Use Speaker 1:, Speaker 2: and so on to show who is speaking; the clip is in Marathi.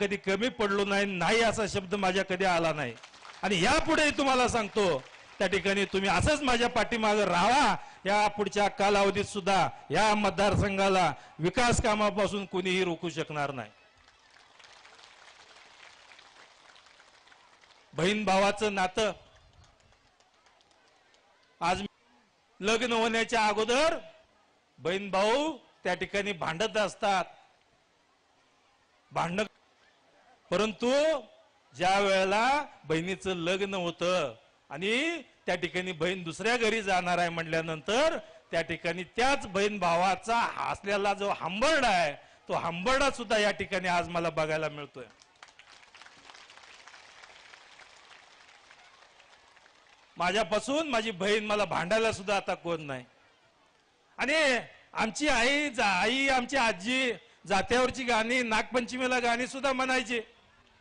Speaker 1: कधी कमी पडलो नाही नाही असा शब्द माझ्या कधी आला नाही. आणि यापुढे तुम्हाला सांगतो त्या ठिकाणी तुम्ही असंच माझ्या पाठीमागे राहा. या पुढच्या कालावधीत सुद्धा या मतदारसंघाला विकास कामापासून कुणीही रोखू शकणार नाही. बहीण भावाचं नातं. आज लग्न होण्याच्या अगोदर बहीण भाऊ त्या ठिकाणी भांडत असतात. भांडण परंतु ज्या वेळेला बहिणीचं लग्न होतं आणि त्या ठिकाणी बहीण दुसऱ्या घरी जाणार आहे म्हटल्यानंतर त्या ठिकाणी त्याच बहीण भावाचा असलेला जो हांबरडा आहे तो हांबरडा सुद्धा या ठिकाणी आज मला बघायला मिळतोय. माझ्यापासून माझी बहीण मला भांडायला सुद्धा आता कोण नाही. आणि आमची आई जा- आई आमची आजी जात्यावरची गाणी नागपंचमीला गाणी सुद्धा म्हणायची.